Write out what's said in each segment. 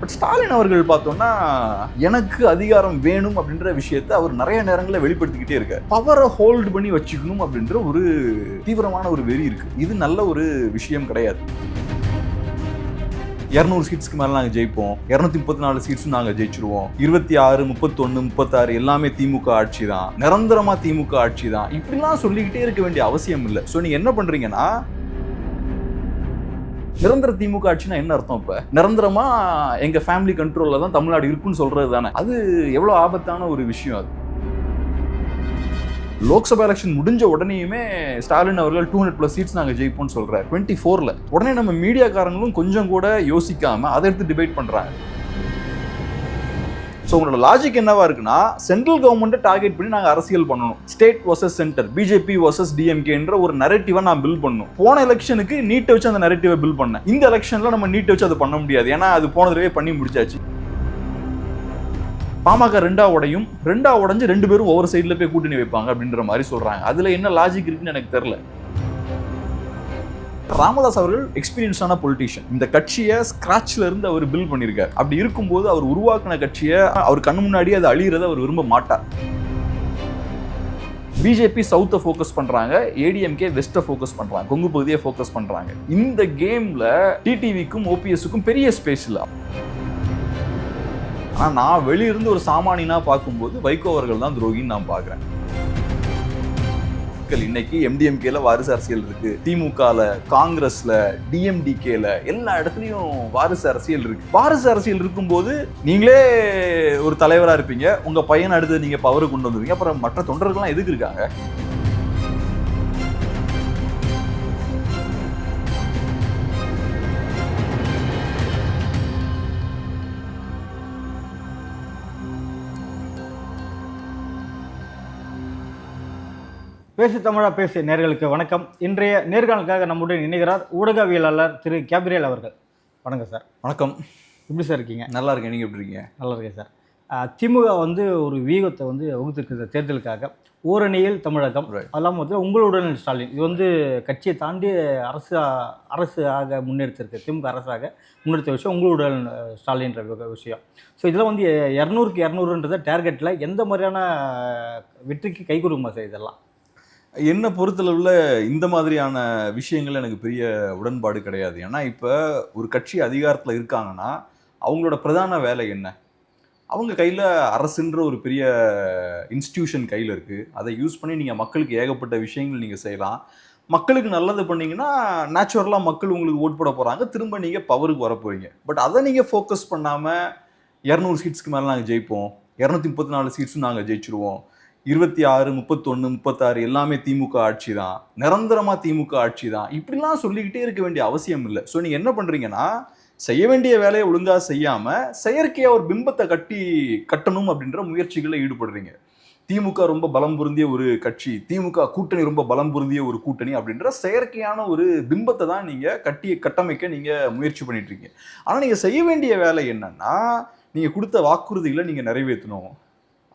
But Stalin அவர்கள் பார்த்தோம்னா எனக்கு அதிகாரம் வேணும் அப்படின்ற விஷயத்தை அவர் நிறைய நேரங்களில் வெளிப்படுத்திக்கிட்டே இருக்கார். பவரை ஹோல்டு பண்ணி வச்சுக்கணும் அப்படின்ற ஒரு தீவிரமான ஒரு வெறி இருக்கு. இது நல்ல ஒரு விஷயம் கிடையாது. இரநூறு சீட்ஸ்க்கு மேலே நாங்கள் ஜெயிப்போம். இரநூத்தி முப்பத்தி நாலு சீட்ஸும் நாங்கள் ஜெயிச்சிருவோம். இருபத்தி ஆறு முப்பத்தொன்று முப்பத்தாறு எல்லாமே திமுக ஆட்சி தான் நிரந்தரமாக திமுக ஆட்சி தான் இப்படிலாம் சொல்லிக்கிட்டே இருக்க வேண்டிய அவசியம் இல்லை. ஸோ நீங்கள் என்ன பண்ணுறீங்கன்னா நிரந்தர திமுக ஆட்சினா என்ன அர்த்தம் இப்ப? நிரந்தரமா எங்க ஃபேமிலி கண்ட்ரோல்ல தான் தமிழ்நாடு இருக்குன்னு சொல்றது தானே? அது எவ்வளவு ஆபத்தான ஒரு விஷயம் அது. லோக்சபா எலெக்ஷன் முடிஞ்ச உடனேயுமே ஸ்டாலின் அவர்கள் டூ ஹண்ட்ரட் ப்ளஸ் சீட்ஸ் நாங்கள் ஜெயிப்போம்னு சொல்கிறார் டுவெண்ட்டி ஃபோர்ல உடனே நம்ம மீடியாக்காரங்களும் கொஞ்சம் கூட யோசிக்காம அதை எடுத்து டிபேட் பண்றாங்க. ஸோ உங்களோட லாஜிக் என்னவா இருக்குன்னா சென்ட்ரல் கவர்மெண்ட்டை டார்கெட் பண்ணி நாங்கள் அரசியல் பண்ணணும். State versus centre BJP versus டிஎம்கேன்ற ஒரு நரேட்டிவை நான் பில் பண்ணணும். போன எலெக்ஷனுக்கு நீட்டை வச்சு அந்த நரேட்டிவை பில் பண்ணேன். இந்த எலெக்ஷன்ல நம்ம நீட்டை வச்சு அதை பண்ண முடியாது. ஏன்னா அது போன தடவை பண்ணி முடிச்சாச்சு. பாமக ரெண்டா உடையும். ரெண்டா உடைஞ்சு ரெண்டு பேரும் ஒவ்வொரு சைடில் போய் கூட்டணி வைப்பாங்க அப்படின்ற மாதிரி சொல்றாங்க. அதுல என்ன லாஜிக் இருக்குன்னு எனக்கு தெரியல. ராமதாஸ் அவர்கள் எக்ஸ்பீரியன்ஸான பொலிட்டீஷியன் இந்த கட்சியை ஸ்கிராச்ல இருந்து அவர் பில் பண்ணியிருக்காரு அப்படி இருக்கும்போது அவர் உருவாக்கின கட்சியை அவர் கண் முன்னாடி அது அழியிறத அவர் விரும்ப மாட்டார். பிஜேபி சவுத்தை ஃபோக்கஸ் பண்றாங்க ஏடிஎம்கே வெஸ்ட்டை ஃபோக்கஸ் பண்றாங்க கொங்கு பகுதியை ஃபோக்கஸ் பண்றாங்க. இந்த கேம்ல டிடிவிக்கும் ஓபிஎஸ்க்கும் பெரிய ஸ்பேஸ் இல்லை. ஆனா நான் வெளியிருந்து ஒரு சாமானியனா பார்க்கும்போது வைகோ அவர்கள் தான் துரோகின்னு நான் பார்க்குறேன். இன்னைக்கு எம்டிஎம்கேல வாரிசு அரசியல் இருக்கு. திமுகல காங்கிரஸ்ல டிஎம்டிகேல எல்லா இடத்துலயும் வாரிசு அரசியல் இருக்கு. வாரிசு அரசியல் இருக்கும்போது நீங்களே ஒரு தலைவரா இருப்பீங்க. உங்க பையன் அடுத்து நீங்க பவரு கொண்டு வந்துருவீங்க. அப்புறம் மற்ற தொண்டர்கள்லாம் எதுக்கு இருக்காங்க? பேசு தமிழா பேசு நேர்களுக்கு வணக்கம். இன்றைய நேர்காணலுக்காக நம்முடன் இணைகிறார் ஊடகவியலாளர் திரு கேப்ரியல் அவர்கள். வணக்கம் சார். வணக்கம். எப்படி சார் இருக்கீங்க? நல்லா இருக்கேன். நீங்க எப்படி இருக்கீங்க? நல்லா இருக்கேன் சார். திமுக வந்து ஒரு வியூகத்தை வந்து வகுத்திருக்கிற தேர்தலுக்காக. ஓரணியில் தமிழகம். அதெல்லாம் வந்து உங்களுடன் ஸ்டாலின். இது வந்து கட்சியை தாண்டி அரசு அரசு ஆக முன்னெடுத்திருக்கு திமுக அரசாக முன்னெடுத்த விஷயம் உங்களுடன் ஸ்டாலின்ற விஷயம். ஸோ இதில் வந்து இரநூறுக்கு இரநூறுன்றத டார்கெட்டில் எந்த மாதிரியான வெற்றிக்கு கை கொடுக்குமா சார் இதெல்லாம்? என்னை பொறுத்தளவில் இந்த மாதிரியான விஷயங்கள் எனக்கு பெரிய உடன்பாடு கிடையாது. ஏன்னா இப்போ ஒரு கட்சி அதிகாரத்தில் இருக்காங்கன்னா அவங்களோட பிரதான வேலை என்ன? அவங்க கையில் அரசுன்ற ஒரு பெரிய இன்ஸ்டிடியூஷன் கையில் இருக்குது அதை யூஸ் பண்ணி நீங்கள் மக்களுக்கு ஏகப்பட்ட விஷயங்கள் நீங்கள் செய்யலாம். மக்களுக்கு நல்லது பண்ணிங்கன்னா நேச்சுரலாக மக்கள் உங்களுக்கு ஓட் போட போகிறாங்க திரும்ப நீங்கள் பவருக்கு வர போகிறீங்க பட் அதை நீங்கள் ஃபோக்கஸ் பண்ணாமல் இரநூறு சீட்ஸ்க்கு மேலே நாங்கள் ஜெயிப்போம். இரநூத்தி முப்பத்தி நாலு சீட்ஸும் நாங்கள் ஜெயிச்சிருவோம். இருபத்தி ஆறு முப்பத்தொன்று முப்பத்தாறு எல்லாமே திமுக ஆட்சி தான் நிரந்தரமாக திமுக ஆட்சி தான் இப்படிலாம் சொல்லிக்கிட்டே இருக்க வேண்டிய அவசியம் இல்லை. ஸோ நீங்கள் என்ன பண்ணுறீங்கன்னா செய்ய வேண்டிய வேலையை ஒழுங்காக செய்யாமல் செயற்கையாக ஒரு பிம்பத்தை கட்டி கட்டணும் அப்படின்ற முயற்சிகளில் ஈடுபடுறீங்க. திமுக ரொம்ப பலம் பொருந்திய ஒரு கட்சி திமுக கூட்டணி ரொம்ப பலம் பொருந்திய ஒரு கூட்டணி அப்படின்ற செயற்கையான ஒரு பிம்பத்தை தான் நீங்கள் கட்டி கட்டமைக்க நீங்கள் முயற்சி பண்ணிட்டு இருக்கீங்க. ஆனால் நீங்கள் செய்ய வேண்டிய வேலை என்னன்னா நீங்கள் கொடுத்த வாக்குறுதிகளை நீங்கள் நிறைவேற்றணும்.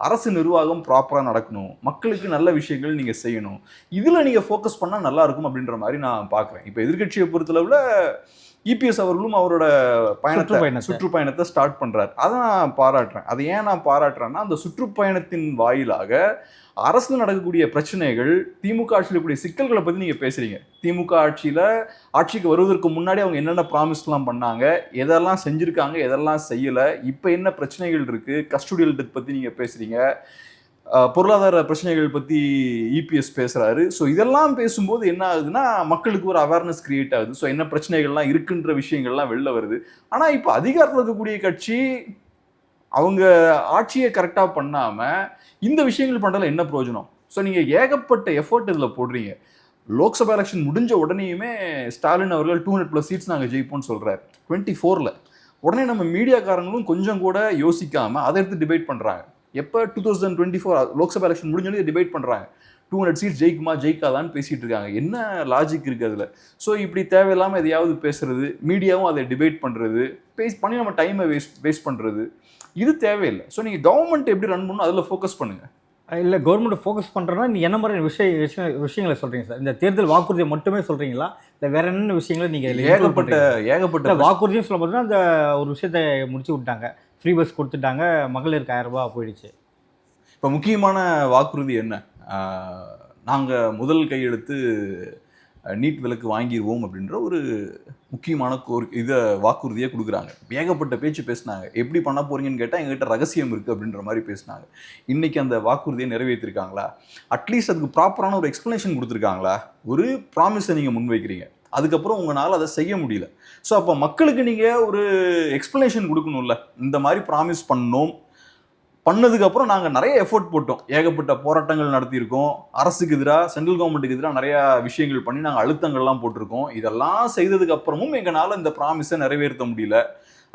அரசு நிர்வாகம் ப்ராப்பராக நடக்கணும். மக்களுக்கு நல்ல விஷயங்கள் நீங்கள் செய்யணும். இதில் நீங்கள் ஃபோக்கஸ் பண்ணால் நல்லா இருக்கும் அப்படின்ற மாதிரி நான் பார்க்குறேன். இப்போ எதிர்க்கட்சியை பொறுத்தளவில் இபிஎஸ் அவர்களும் அவரோட பயணத்தை சுற்றுப்பயணத்தை. ஸ்டார்ட் பண்றாரு. அதை நான் பாராட்டுறேன். அதை ஏன் நான் பாராட்டுறேன்னா அந்த சுற்றுப்பயணத்தின் வாயிலாக அரசுல நடக்கக்கூடிய பிரச்சனைகள் திமுக ஆட்சியில் இருக்கக்கூடிய சிக்கல்களை பத்தி நீங்க பேசுறீங்க. திமுக ஆட்சியில ஆட்சிக்கு வருவதற்கு முன்னாடி அவங்க என்னென்ன ப்ராமிஸ்லாம் பண்ணாங்க எதெல்லாம் செஞ்சிருக்காங்க எதெல்லாம் செய்யல இப்போ என்ன பிரச்சனைகள் இருக்கு கஸ்டோடியல் டெத் பத்தி நீங்க பேசுறீங்க. அஹ், பொருளாதார பிரச்சனைகள் பற்றி இபிஎஸ் பேசுகிறாரு ஸோ இதெல்லாம் பேசும்போது என்ன ஆகுதுன்னா மக்களுக்கு ஒரு அவேர்னஸ் கிரியேட் ஆகுது. ஸோ என்ன பிரச்சனைகள்லாம் இருக்குன்ற விஷயங்கள்லாம் வெளில வருது. ஆனால் இப்போ அதிகாரத்தில் இருக்கக்கூடிய கட்சி அவங்க ஆட்சியை கரெக்டாக பண்ணாமல் இந்த விஷயங்கள் பண்றதுல என்ன பிரயோஜனம்? ஸோ நீங்கள் ஏகப்பட்ட எஃபர்ட் இதில் போடுறீங்க. லோக்சபா எலெக்ஷன் முடிஞ்ச உடனேயுமே ஸ்டாலின் அவர்கள் டூ ஹண்ட்ரட் ப்ளஸ் சீட்ஸ் நாங்கள் ஜெயிப்போம்னு சொல்கிறார் டுவெண்ட்டி ஃபோரில் உடனே நம்ம மீடியாக்காரங்களும் கொஞ்சம் கூட யோசிக்காமல் அதை எடுத்து டிபேட் பண்ணுறாங்க எப்போ two thousand twenty four Lok Sabha election முடிஞ்சோடனே டிபேட் பண்ணுறாங்க டூ ஹண்ட்ரட் சீட்ஸ் ஜெயிக்குமா ஜெயிக்காதான்னு பேசிகிட்டு இருக்காங்க. என்ன லாஜிக் இருக்குது அதில்? ஸோ இப்படி தேவையில்லாமல் எதையாவது பேசுறது மீடியாவும் அதை டிபேட் பண்ணுறது பேஸ் பண்ணி நம்ம டைமை வேஸ்ட் வேஸ்ட் பண்ணுறது இது தேவையில்லை. ஸோ நீங்கள் கவர்மெண்ட் எப்படி ரன் பண்ணணும் அதில் ஃபோக்கஸ் பண்ணுங்கள் இல்லை கவர்மெண்ட் ஃபோக்கஸ் பண்ணுறோன்னா நீ என்ன மாதிரி விஷய விஷய விஷயங்களை சொல்கிறீங்க சார்? இந்த தேர்தல் வாக்குறுதியை மட்டுமே சொல்கிறீங்களா இல்லை வேற என்னென்ன விஷயங்களை நீங்கள் ஏகப்பட்ட ஏகப்பட்ட வாக்குறுதியும் சொல்ல பார்த்தீங்கன்னா அந்த ஒரு விஷயத்தை முடிச்சு விட்டாங்க. ஃப்ரீ பஸ் கொடுத்துட்டாங்க மகளிருக்கு ஆயிரம் ரூபாய் போயிடுச்சு. இப்போ முக்கியமான வாக்குறுதி என்ன? நாங்கள் முதல் கையெழுத்து நீட் விலக்கு வாங்கிடுவோம் அப்படின்ற ஒரு முக்கியமான கோரி இதை வாக்குறுதியை கொடுக்குறாங்க. ஏகப்பட்ட பேச்சு பேசினாங்க. எப்படி பண்ண போறீங்கன்னு கேட்டால் எங்ககிட்ட ரகசியம் இருக்குது அப்படின்ற மாதிரி பேசினாங்க. இன்றைக்கி அந்த வாக்குறுதியை நிறைவேற்றிருக்காங்களா? அட்லீஸ்ட் அதுக்கு ப்ராப்பரான ஒரு எக்ஸ்ப்ளனேஷன் கொடுத்துருக்காங்களா? ஒரு ப்ராமிஸை நீங்கள் முன்வைக்கிறீங்க. அதுக்கப்புறம் உங்களால் அதை செய்ய முடியல. ஸோ அப்போ மக்களுக்கு நீங்கள் ஒரு எக்ஸ்ப்ளனேஷன் கொடுக்கணும்ல. இந்த மாதிரி ப்ராமிஸ் பண்ணோம். பண்ணதுக்கப்புறம் நாங்கள் நிறைய எஃபோர்ட் போட்டோம். ஏகப்பட்ட போராட்டங்கள் நடத்தியிருக்கோம். அரசுக்கு எதிராக சென்ட்ரல் கவர்மெண்ட்டுக்கு எதிராக நிறையா விஷயங்கள் பண்ணி நாங்கள் அழுத்தங்கள்லாம் போட்டிருக்கோம். இதெல்லாம் செய்ததுக்கு அப்புறமும் எங்களால் இந்த ப்ராமிஸை நிறைவேற்ற முடியல.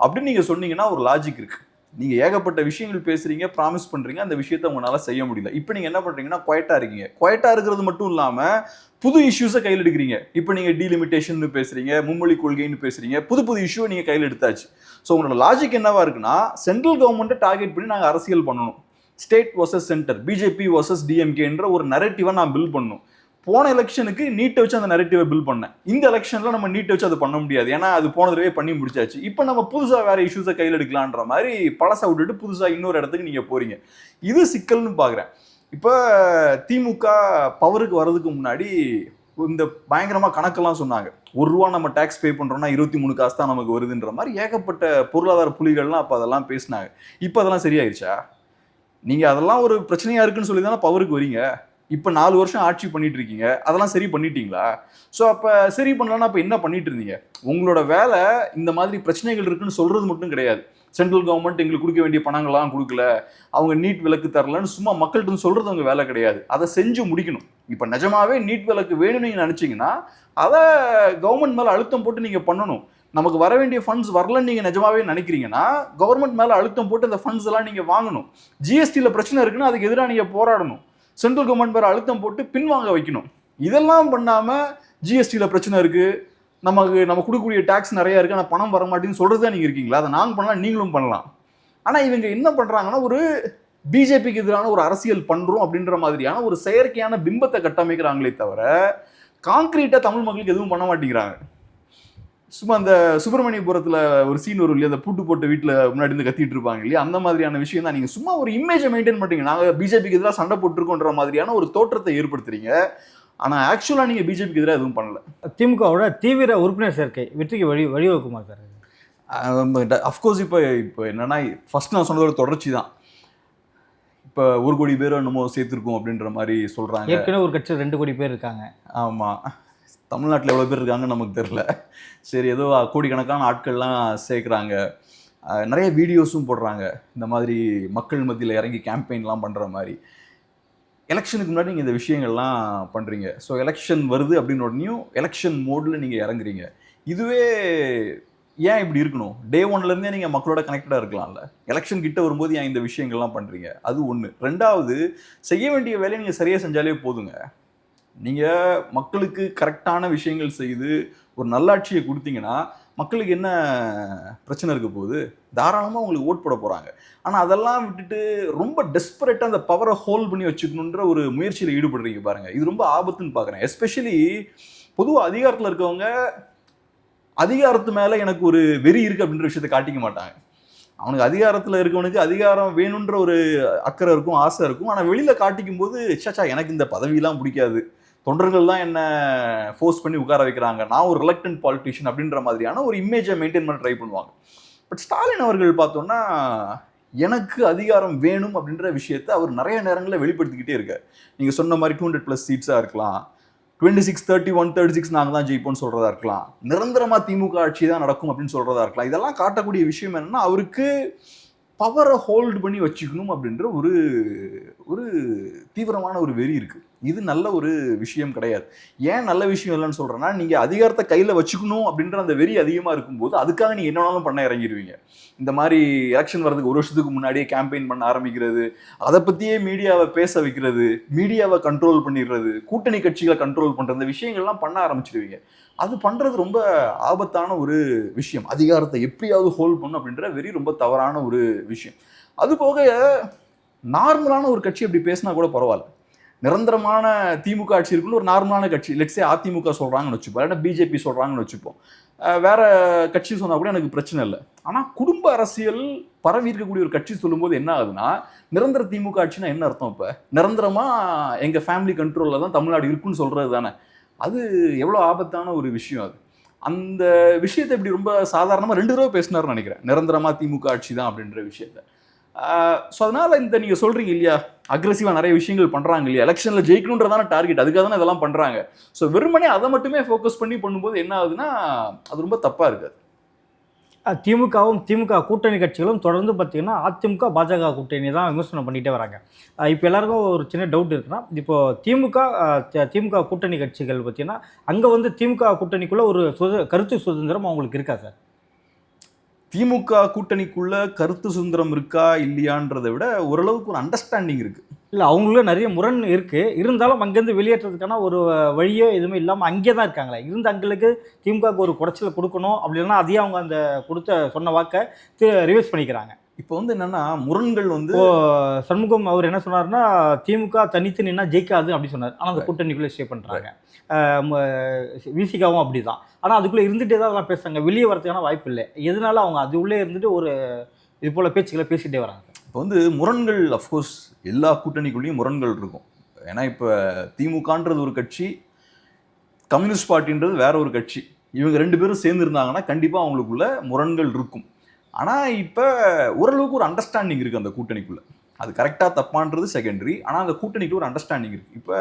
அப்படின்னு நீங்கள் சொன்னீங்கன்னா ஒரு லாஜிக் இருக்குது நீங்கள் ஏகப்பட்ட விஷயங்கள் பேசுறீங்க ப்ராமிஸ் பண்ணுறீங்க அந்த விஷயத்தை உங்களால் செய்ய முடியல. இப்போ நீங்கள் என்ன பண்ணுறீங்கன்னா குவைட்டாக இருக்கீங்க. குவைட்டாக இருக்கிறது மட்டும் இல்லாமல் புது இஷ்யூஸை கையில் எடுக்கிறீங்க. இப்போ நீங்கள் டீலிமிட்டேஷன் பேசுறீங்க மும்மொழி கொள்கைன்னு பேசுறீங்க புது புது இஷ்யூவை நீங்கள் கையில் எடுத்தாச்சு. ஸோ உங்களோட லாஜிக் என்னவா இருக்குன்னா சென்ட்ரல் கவர்மெண்ட்டை டார்கெட் பண்ணி நாங்கள் அரசியல் பண்ணணும். State versus centre BJP versus டிஎம்கேன்ற ஒரு நரேட்டிவாக நான் பில் பண்ணணும். போன எலெக்ஷனுக்கு நீட்டை வச்சு அந்த நெரட்டிவை பில் பண்ணேன். இந்த எலெக்ஷனில் நம்ம நீட்டை வச்சு அதை பண்ண முடியாது. ஏன்னா அது போன தடவை பண்ணி முடிச்சாச்சு. இப்போ நம்ம புதுசாக வேற இஷ்யூஸை கையில் எடுக்கலான்ற மாதிரி பழசை விட்டுட்டு புதுசாக இன்னொரு இடத்துக்கு நீங்கள் போறீங்க. இது சிக்கல்னு பார்க்குறேன் இப்போ திமுக பவருக்கு வர்றதுக்கு முன்னாடி இந்த பயங்கரமாக கணக்கெல்லாம் சொன்னாங்க. ஒரு ரூபா நம்ம டேக்ஸ் பே பண்ணுறோம்னா இருபத்தி மூணு காசு தான் நமக்கு வருதுன்ற மாதிரி ஏகப்பட்ட பொருளாதார புலிகள்லாம் அப்போ அதெல்லாம் பேசினாங்க. இப்போ அதெல்லாம் சரியாயிருச்சா? நீங்கள் அதெல்லாம் ஒரு பிரச்சனையாக இருக்குன்னு சொல்லி தானே பவருக்கு வரீங்க? இப்போ நாலு வருஷம் ஆட்சி பண்ணிட்டு இருக்கீங்க அதெல்லாம் சரி பண்ணிட்டீங்களா? ஸோ அப்போ சரி பண்ணலன்னா அப்போ என்ன பண்ணிட்டு இருந்தீங்க? உங்களோட வேலை இந்த மாதிரி பிரச்சனைகள் இருக்குன்னு சொல்றது மட்டும் கிடையாது. சென்ட்ரல் கவர்மெண்ட் எங்களுக்கு கொடுக்க வேண்டிய பணங்கள்லாம் கொடுக்கல. அவங்க நீட் விலக்கு தரலன்னு சும்மா மக்கள்கிட்ட சொல்றது அவங்க வேலை கிடையாது. அதை செஞ்சு முடிக்கணும். இப்போ நிஜமாவே நீட் விலக்கு வேணும்னு நீங்கள் நினச்சிங்கன்னா அதை கவர்மெண்ட் மேலே அழுத்தம் போட்டு நீங்கள் பண்ணணும். நமக்கு வர வேண்டிய ஃபண்ட்ஸ் வரலன்னு நீங்கள் நிஜமாவே நினைக்கிறீங்கன்னா கவர்மெண்ட் மேலே அழுத்தம் போட்டு அந்த ஃபண்ட்ஸ் எல்லாம் நீங்கள் வாங்கணும். ஜிஎஸ்டியில் பிரச்சனை இருக்குன்னா அதுக்கு எதிராக நீங்கள் போராடணும். சென்ட்ரல் கவர்மெண்ட் பேர் அழுத்தம் போட்டு பின்வாங்க வைக்கணும். இதெல்லாம் பண்ணாமல் ஜிஎஸ்டியில் பிரச்சனை இருக்குது நமக்கு நம்ம கொடுக்கக்கூடிய டேக்ஸ் நிறையா இருக்குது ஆனால் பணம் வர சொல்கிறது தான் நீங்கள் இருக்கீங்களா? அதை நாங்கள் பண்ணலாம் நீங்களும் பண்ணலாம். ஆனால் இவங்க என்ன பண்ணுறாங்கன்னா ஒரு பிஜேபிக்கு எதிரான ஒரு அரசியல் பண்ணுறோம் அப்படின்ற மாதிரியான ஒரு செயற்கையான பிம்பத்தை கட்டமைக்கிறாங்களே தவிர காங்கிரீட்டாக தமிழ் மக்களுக்கு எதுவும் பண்ண மாட்டேங்கிறாங்க. சும்மா அந்த சுப்பிரமணியபுரத்துல ஒரு சீன் வரும் இல்லையா? அந்த பூட்டு போட்ட வீட்டுல முன்னாடி இருந்து கத்திட்டு இருப்பாங்க இல்லையா? அந்த மாதிரியான விஷயம் தான் நீங்க சும்மா ஒரு இமேஜை மெயின்டைன் பண்றீங்க. நாங்க பிஜேபிக்கு எதிராக சண்டை போட்டிருக்கோன்ற மாதிரியான ஒரு தோற்றத்தை ஏற்படுத்துறீங்க. ஆனா ஆக்சுவலா நீங்க பிஜேபிக்கு எதிராக எதுவும் பண்ணல. திமுகவோட தீவிர உறுப்பினர் சேர்க்கை. வெற்றிக்கு வழி வழிவகுக்குமா சார்? அஃப்கோர்ஸ் இப்போ இப்போ என்னன்னா ஃபர்ஸ்ட் நான் சொன்னதோட தொடர்ச்சி தான் இப்போ ஒரு கோடி பேர் என்னமோ சேர்த்துருக்கோம் அப்படின்ற மாதிரி சொல்றாங்க. ஏற்கனவே ஒரு கட்சியில் ரெண்டு கோடி பேர் இருக்காங்க. ஆமாம் தமிழ்நாட்டில் எவ்வளோ பேர் இருக்காங்கன்னு நமக்கு தெரில சரி ஏதோ கோடிக்கணக்கான ஆட்கள்லாம் சேர்க்குறாங்க. நிறைய வீடியோஸும் போடுறாங்க. இந்த மாதிரி மக்கள் மத்தியில் இறங்கி கேம்பெயின்லாம் பண்ணுற மாதிரி. எலெக்ஷனுக்கு முன்னாடி நீங்கள் இந்த விஷயங்கள்லாம் பண்ணுறீங்க ஸோ எலெக்ஷன் வருது அப்படின்னு உடனேயும் எலெக்ஷன் மோடில் நீங்கள் இறங்குறீங்க. இதுவே ஏன் இப்படி இருக்கணும்? டே ஒன்லேருந்தே நீங்கள் மக்களோட கனெக்டடாக இருக்கலாம்ல. எலெக்ஷன் கிட்ட வரும்போது ஏன் இந்த விஷயங்கள்லாம் பண்ணுறீங்க அது ஒன்று ரெண்டாவது செய்ய வேண்டிய வேலையை நீங்கள் சரியாக செஞ்சாலே போதுங்க. நீங்கள் மக்களுக்கு கரெக்டான விஷயங்கள் செய்து ஒரு நல்லாட்சியை கொடுத்தீங்கன்னா மக்களுக்கு என்ன பிரச்சனை இருக்க போகுது? தாராளமாக உங்களுக்கு ஓட் போட போகிறாங்க ஆனால் அதெல்லாம் விட்டுட்டு ரொம்ப டெஸ்பரேட்டாக அந்த பவரை ஹோல்ட் பண்ணி வச்சுக்கணுன்ற ஒரு முயற்சியில் ஈடுபடுறீங்க பாருங்கள் இது ரொம்ப ஆபத்துன்னு பார்க்குறேன் எஸ்பெஷலி பொதுவாக அதிகாரத்தில் இருக்கவங்க அதிகாரத்து மேலே எனக்கு ஒரு வெறி இருக்குது அப்படின்ற விஷயத்தை காட்டிக்க மாட்டாங்க. அவனுக்கு அதிகாரத்தில் இருக்கவனுக்கு அதிகாரம் வேணுன்ற ஒரு அக்கறை இருக்கும் ஆசை இருக்கும். ஆனால் வெளியில் காட்டிக்கும் போது சாச்சா எனக்கு இந்த பதவியெலாம் பிடிக்காது. தொண்டர்கள் தான் என்ன ஃபோர்ஸ் பண்ணி உட்கார வைக்கிறாங்க. நான் ஒரு ரிலக்டன்ட் பாலிட்டிஷியன் அப்படின்ற மாதிரியான ஒரு இமேஜை மெயின்டைன் பண்ண ட்ரை பண்ணுவாங்க. பட் ஸ்டாலின் அவர்கள் பார்த்தோன்னா எனக்கு அதிகாரம் வேணும் அப்படின்ற விஷயத்தை அவர் நிறைய நேரங்களில் வெளிப்படுத்திக்கிட்டே இருக்கார். நீங்கள் சொன்ன மாதிரி டூ ஹண்ட்ரட் ப்ளஸ் சீட்ஸாக இருக்கலாம். Twenty six thirty one thirty six நாங்கள் தான் ஜெயிப்போம்னு சொல்கிறதா இருக்கலாம். நிரந்தரமாக திமுக ஆட்சி தான் நடக்கும் அப்படின்னு சொல்கிறதா இருக்கலாம். இதெல்லாம் காட்டக்கூடிய விஷயம் என்னன்னா அவருக்கு பவரை ஹோல்டு பண்ணி வச்சுக்கணும் அப்படின்ற ஒரு ஒரு தீவிரமான ஒரு வெறி இருக்குது இது நல்ல ஒரு விஷயம் கிடையாது. ஏன் நல்ல விஷயம் இல்லைன்னு சொல்கிறேன்னா நீங்கள் அதிகாரத்தை கையில் வச்சுக்கணும் அப்படின்ற அந்த வெறி அதிகமாக இருக்கும்போது அதுக்காக நீங்கள் என்ன பண்ண இறங்கிடுவீங்க இந்த மாதிரி எலெக்ஷன் வர்றதுக்கு ஒரு வருஷத்துக்கு முன்னாடியே கேம்பெயின் பண்ண ஆரம்பிக்கிறது அதை பற்றியே மீடியாவை பேச வைக்கிறது மீடியாவை கண்ட்ரோல் பண்ணிடுறது கூட்டணி கட்சிகளை கண்ட்ரோல் பண்ணுற இந்த விஷயங்கள்லாம் பண்ண ஆரம்பிச்சிடுவீங்க. அது பண்ணுறது ரொம்ப ஆபத்தான ஒரு விஷயம். அதிகாரத்தை எப்படியாவது ஹோல்ட் பண்ணும் அப்படின்ற வெறி ரொம்ப தவறான ஒரு விஷயம். அது போக நார்மலான ஒரு கட்சி அப்படி பேசினா கூட பரவாயில்ல. நிரந்தரமான திமுக ஆட்சி இருக்குன்னு ஒரு நார்மலான கட்சி. லெட்ஸே அதிமுக சொல்கிறாங்கன்னு வச்சுப்போம். இல்லைன்னா பிஜேபி சொல்கிறாங்கன்னு வச்சுப்போம். வேற கட்சி சொன்னால் கூட எனக்கு பிரச்சனை இல்லை. ஆனால் குடும்ப அரசியல் பரவி இருக்கக்கூடிய ஒரு கட்சி சொல்லும்போது என்ன ஆகுதுன்னா நிரந்தர திமுக ஆட்சினா என்ன அர்த்தம் இப்போ? நிரந்தரமாக எங்கள் ஃபேமிலி கண்ட்ரோலில் தான் தமிழ்நாடு இருக்குன்னு சொல்கிறது தானே அது எவ்வளோ ஆபத்தான ஒரு விஷயம் அது. அந்த விஷயத்தை இப்படி ரொம்ப சாதாரணமாக ரெண்டு தடவை பேசினார்னு நினைக்கிறேன். நிரந்தரமாக திமுக ஆட்சி தான் அப்படின்ற விஷயத்த. ஸோ அதனால் இந்த நீங்கள் சொல்கிறீங்க இல்லையா? அக்ரெசிவா நிறைய விஷயங்கள் பண்ணுறாங்க இல்லையா? எலெக்ஷனில் ஜெயிக்கணுன்றதான டார்கெட் அதுக்காக தானே இதெல்லாம் பண்ணுறாங்க ஸோ வெறுமனே அதை மட்டுமே ஃபோக்கஸ் பண்ணி பண்ணும்போது என்ன ஆகுதுன்னா அது ரொம்ப தப்பாக இருக்காது திமுகவும் திமுக கூட்டணி கட்சிகளும் தொடர்ந்து பார்த்திங்கன்னா அதிமுக பாஜக கூட்டணி தான் விமர்சனம் பண்ணிகிட்டே வராங்க. இப்போ எல்லாருக்கும் ஒரு சின்ன டவுட் இருக்குன்னா இப்போது திமுக திமுக கூட்டணி கட்சிகள் பார்த்தீங்கன்னா அங்கே வந்து திமுக கூட்டணிக்குள்ளே ஒரு சுத கருத்து சுதந்திரம் அவங்களுக்கு இருக்கா சார்? திமுக கூட்டணிக்குள்ள கருத்து சுதந்திரம் இருக்கா இல்லையான்றதை விட ஓரளவுக்கு ஒரு அண்டர்ஸ்டாண்டிங் இருக்கு. இல்லை அவங்களும் நிறைய முரண் இருக்குது இருந்தாலும் அங்கேருந்து வெளியேற்றதுக்கான ஒரு வழியோ எதுவுமே இல்லாமல் அங்கே தான் இருக்காங்களே. இருந்து அங்களுக்கு திமுகவுக்கு ஒரு குடைச்சல் கொடுக்கணும் அப்படி இல்லைன்னா அதையும் அவங்க அந்த கொடுத்த சொன்ன வாக்கை ரிவர்ஸ் பண்ணிக்கிறாங்க. இப்போ வந்து என்னன்னா முரண்கள் வந்து சண்முகம் அவர் என்ன சொன்னார்னா திமுக தனித்து நின்னா ஜெயிக்காது அப்படி சொன்னார். ஆனால் அந்த கூட்டணிக்குள்ளே ஸ்டே பண்ணுறாங்க விசிகாவும் அப்படி தான் ஆனால் அதுக்குள்ளே இருந்துகிட்டே தான் அதெல்லாம் பேசுறாங்க. வெளியே வரதுக்கான வாய்ப்பு இல்லை. எதனால அவங்க அது உள்ளே இருந்துட்டு ஒரு இது போல் பேச்சுக்களை பேசிகிட்டே வராங்க? இப்போ வந்து முரண்கள் அஃப்கோர்ஸ் எல்லா கூட்டணிக்குள்ளேயும் முரண்கள் இருக்கும். ஏன்னா இப்போ திமுகன்றது ஒரு கட்சி கம்யூனிஸ்ட் பார்ட்டின்றது வேற ஒரு கட்சி. இவங்க ரெண்டு பேரும் சேர்ந்து இருந்தாங்கன்னா கண்டிப்பாக அவங்களுக்குள்ள முரண்கள் இருக்கும். ஆனால் இப்போ ஓரளவுக்கு ஒரு அண்டர்ஸ்டாண்டிங் இருக்குது அந்த கூட்டணிக்குள்ளே. அது கரெக்டாக தப்பான்றது செகண்டரி ஆனால் அந்த கூட்டணிக்கு ஒரு அண்டர்ஸ்டாண்டிங் இருக்குது இப்போ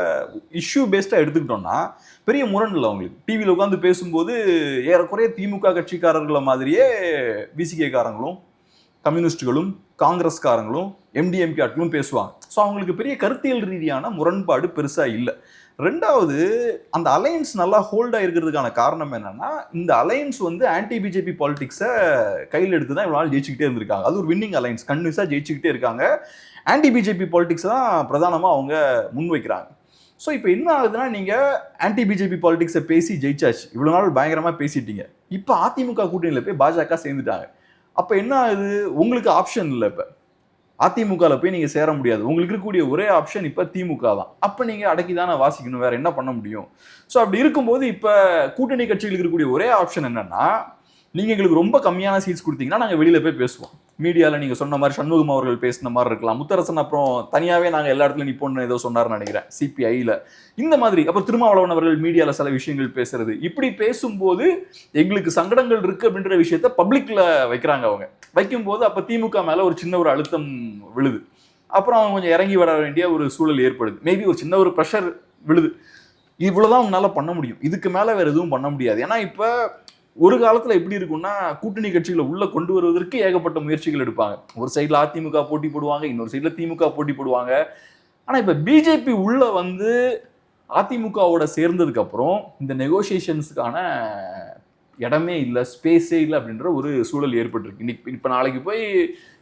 இஷ்யூ பேஸ்டாக எடுத்துக்கிட்டோம்னா பெரிய முரண் இல்லை அவங்களுக்கு. டிவியில் உட்காந்து பேசும்போது ஏறக்குறைய திமுக கட்சிக்காரர்களை மாதிரியே பிசிகே கம்யூனிஸ்ட்டுகளும் காங்கிரஸ்காரங்களும் எம்டிஎம்கே ஆட்களும் பேசுவாங்க. ஸோ அவங்களுக்கு பெரிய கருத்தியல் ரீதியான முரண்பாடு பெருசாக இல்லை. ரெண்டாவது அந்த அலையன்ஸ் நல்லா ஹோல்டாக இருக்கிறதுக்கான காரணம் என்னன்னா இந்த அலையன்ஸ் வந்து ஆன்டி பிஜேபி பாலிடிக்ஸை கையில் எடுத்து தான் இவ்வளோ நாள் ஜெயிச்சுக்கிட்டே இருந்திருக்காங்க. அது ஒரு வின்னிங் அலையன்ஸ் கன்வின்ஸாக ஜெயிச்சுக்கிட்டே இருக்காங்க. ஆன்டி பிஜேபி பாலிடிக்ஸ் தான் பிரதானமாக அவங்க முன்வைக்கிறாங்க. ஸோ இப்போ என்ன ஆகுதுன்னா நீங்கள் ஆன்டி பிஜேபி பாலிடிக்ஸை பேசி ஜெயிச்சாச்சு. இவ்வளோ நாள் பயங்கரமாக பேசிட்டீங்க. இப்போ அதிமுக கூட்டணியில் போய் பாஜக சேர்ந்துட்டாங்க. அப்போ என்ன ஆகுது? உங்களுக்கு ஆப்ஷன் இல்லை இப்போ. அதிமுகவில் போய் நீங்கள் சேர முடியாது. உங்களுக்கு இருக்கக்கூடிய ஒரே ஆப்ஷன் இப்போ திமுக தான். அப்போ நீங்கள் அடக்கி தானே வாசிக்கணும். வேறு என்ன பண்ண முடியும்? ஸோ அப்படி இருக்கும்போது இப்போ கூட்டணி கட்சிகளுக்கு இருக்கக்கூடிய ஒரே ஆப்ஷன் என்னென்னா நீங்கள் எங்களுக்கு ரொம்ப கம்மியான சீட்ஸ் கொடுத்தீங்கன்னா நாங்கள் வெளியில் போய் பேசுவோம். மீடியாவில் நீங்கள் சொன்ன மாதிரி சண்முகம் அவர்கள் பேசின மாதிரி இருக்கலாம். முத்தரசன் அப்புறம் தனியாகவே நாங்கள் எல்லா இடத்துலையும் நிப்போன்னு ஏதோ சொன்னார்னு நினைக்கிறேன் சிபிஐயில் இந்த மாதிரி அப்புறம் திருமாவளவன் அவர்கள் மீடியாவில் சில விஷயங்கள் பேசுறது. இப்படி பேசும்போது எங்களுக்கு சங்கடங்கள் இருக்குது அப்படின்ற விஷயத்த பப்ளிக்கில் வைக்கிறாங்க அவங்க. வைக்கும்போது அப்போ திமுக மேலே ஒரு சின்ன ஒரு அழுத்தம் விழுது. அப்புறம் அவங்க கொஞ்சம் இறங்கி வர வேண்டிய ஒரு சூழல் ஏற்படுது. மேபி ஒரு சின்ன ஒரு ப்ரெஷர் விழுது. இவ்வளோதான் அவங்களால பண்ண முடியும். இதுக்கு மேலே வேறு எதுவும் பண்ண முடியாது. ஏன்னா இப்போ ஒரு காலத்துல எப்படி இருக்கும்னா கூட்டணி கட்சிகளை உள்ள கொண்டு வருவதற்கு ஏகப்பட்ட முயற்சிகள் எடுப்பாங்க. ஒரு சைடில் அதிமுக போட்டி போடுவாங்க இன்னொரு சைடில் திமுக போட்டி போடுவாங்க. ஆனா இப்ப பிஜேபி உள்ள வந்து அதிமுகவோட சேர்ந்ததுக்கு அப்புறம் இந்த நெகோசியேஷன்ஸுக்கான இடமே இல்லை ஸ்பேஸே இல்லை அப்படின்ற ஒரு சூழல் ஏற்பட்டிருக்கு. இன்னைக்கு இப்போ நாளைக்கு போய்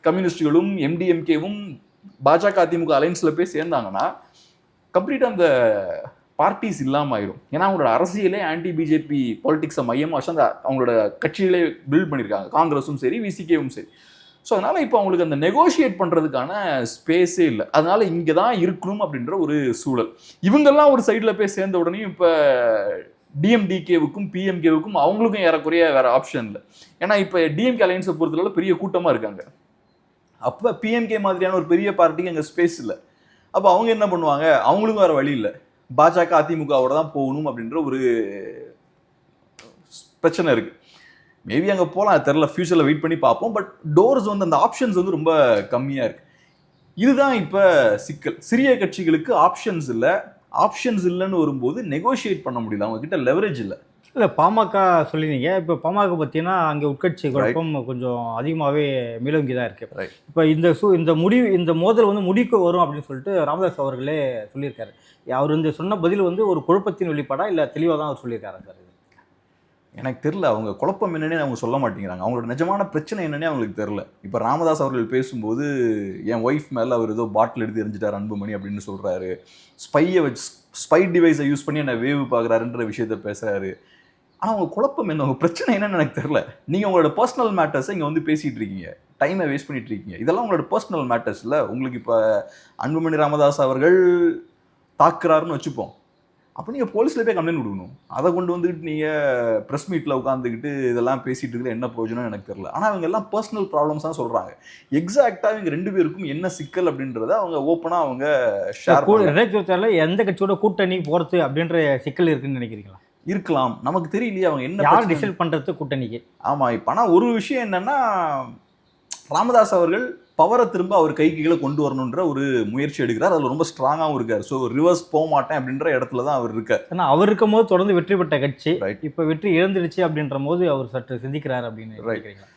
கம்யூனிஸ்டுகளும் எம்டிஎம்கேவும் பாஜக அதிமுக அலைன்ஸில் போய் சேர்ந்தாங்கன்னா கம்ப்ளீட்டாக அந்த பார்ட்டிஸ் இல்லாமல் ஆயிரும் ஏன்னா அவங்களோட அரசியலே ஆன்டி பிஜேபி பாலிடிக்ஸை மையமாக வச்சு அந்த அவங்களோட கட்சிகளே பில்ட் பண்ணியிருக்காங்க காங்கிரஸும் சரி விசிகேவும் சரி. ஸோ அதனால் இப்போ அவங்களுக்கு அந்த நெகோஷியேட் பண்ணுறதுக்கான ஸ்பேஸே இல்லை. அதனால் இங்கே தான் இருக்கணும் அப்படின்ற ஒரு சூழல். இவங்கெல்லாம் ஒரு சைடில் போய் சேர்ந்த உடனே இப்போ டிஎம்டிகேவுக்கும் பிஎம்கேவுக்கும் அவங்களுக்கும் ஏறக்குறைய வேறு ஆப்ஷன் இல்லை. ஏன்னா இப்போ டிஎம்கே அலையன்ஸை பொறுத்தளவு பெரிய கூட்டமாக இருக்காங்க. அப்போ பிஎம்கே மாதிரியான ஒரு பெரிய பார்ட்டிக்கு அங்கே ஸ்பேஸ் இல்லை. அப்போ அவங்க என்ன பண்ணுவாங்க? அவங்களுக்கும் வேறு வழி இல்லை. பாஜக அதிமுகவோட தான் போகணும் அப்படின்ற ஒரு பிரச்சனை இருக்கு. மேபி அங்கே போகலாம் அது தெரில ஃபியூச்சரில் வெயிட் பண்ணி பார்ப்போம். பட் டோர்ஸ் வந்து அந்த ஆப்ஷன்ஸ் வந்து ரொம்ப கம்மியாக இருக்கு. இதுதான் இப்போ சிக்கல். சிறிய கட்சிகளுக்கு ஆப்ஷன்ஸ் இல்லை. ஆப்ஷன்ஸ் இல்லைன்னு வரும்போது நெகோஷியேட் பண்ண முடியல. அவங்க கிட்ட லெவரேஜ் இல்லை. இல்லை பாமக சொல்லியிருந்தீங்க. இப்போ பாமக பார்த்தீங்கன்னா அங்கே உட்கட்சி குழப்பம் கொஞ்சம் அதிகமாகவே மேலோங்கி தான் இருக்கு. Right. இப்போ இந்த சு இந்த முடிவு இந்த மோதல் வந்து முடிவுக்கு வரும் அப்படின்னு சொல்லிட்டு ராமதாஸ் அவர்களே சொல்லியிருக்காரு. அவர் வந்து சொன்ன பதில் வந்து ஒரு குழப்பத்தின் வெளிப்பாடா இல்லை தெளிவாக தான் அவர் சொல்லியிருக்காரு சார் எனக்கு தெரில அவங்க குழப்பம் என்னன்னே அவங்க சொல்ல மாட்டேங்கிறாங்க. அவங்களோட நிஜமான பிரச்சனை என்னன்னே அவங்களுக்கு தெரில இப்போ ராமதாஸ் அவர்கள் பேசும்போது என் ஒய்ஃப் மேலே அவர் ஏதோ பாட்டில் எடுத்து எரிஞ்சிட்டார் அன்புமணி அப்படின்னு சொல்கிறாரு ஸ்பையை வச்சு ஸ்பை டிவைஸை யூஸ் பண்ணி என்ன வேவு பார்க்குறாருன்ற விஷயத்த பேசுகிறாரு ஆனால் அவங்க குழப்பம் என்ன? உங்க பிரச்சனை என்னன்னு எனக்கு தெரில நீங்கள் உங்களோட பர்சனல் மேட்டர்ஸை இங்கே வந்து பேசிகிட்டு இருக்கீங்க. டைமை வேஸ்ட் பண்ணிட்டு இருக்கீங்க. இதெல்லாம் உங்களோட பர்சனல் மேட்டர்ஸ்ல உங்களுக்கு இப்போ அன்புமணி ராமதாஸ் அவர்கள் தாக்குறாருன்னு வச்சுப்போம். அப்போ நீங்கள் போலீஸில் போய் கம்ப்ளைண்ட் கொடுக்கணும். அதை கொண்டு வந்துக்கிட்டு நீங்கள் ப்ரெஸ் மீட்டில் உட்காந்துக்கிட்டு இதெல்லாம் பேசிட்டு இருக்கிற என்ன பிரயோஜனம் எனக்கு தெரியல. ஆனால் அவங்க எல்லாம் பர்சனல் ப்ராப்ளம்ஸ் தான் சொல்கிறாங்க எக்ஸாக்டாக இவங்க ரெண்டு பேருக்கும் என்ன சிக்கல் அப்படின்றத அவங்க ஓப்பனாக அவங்க ஷேர் ரெண்டாயிரத்தி இருபத்தாறுல எந்த கட்சியோட கூட்டணி போறது அப்படின்ற சிக்கல் இருக்குன்னு நினைக்கிறீங்களா? இருக்கலாம். நமக்கு தெரியலையே அவங்க என்ன யார் டிசைட் பண்றது கூட்டணிக்கு? ஆமா இப்போ ஆனால் ஒரு விஷயம் என்னன்னா ராமதாஸ் அவர்கள் பவரை திரும்ப அவர் கைக்கு கீழே கொண்டு வரணுன்ற ஒரு முயற்சி எடுக்கிறார். அதில் ரொம்ப ஸ்ட்ராங்காகவும் இருக்கார். ஸோ ரிவர்ஸ் போக மாட்டேன் அப்படின்ற இடத்துல தான் அவர் இருக்கார். ஏன்னா அவர் இருக்கும் போது தொடர்ந்து வெற்றி பெற்ற கட்சி. இப்போ வெற்றி இழந்துடுச்சு அப்படின்ற போது அவர் சற்று சிந்திக்கிறார் அப்படின்னு. நினைக்கிறீங்களா?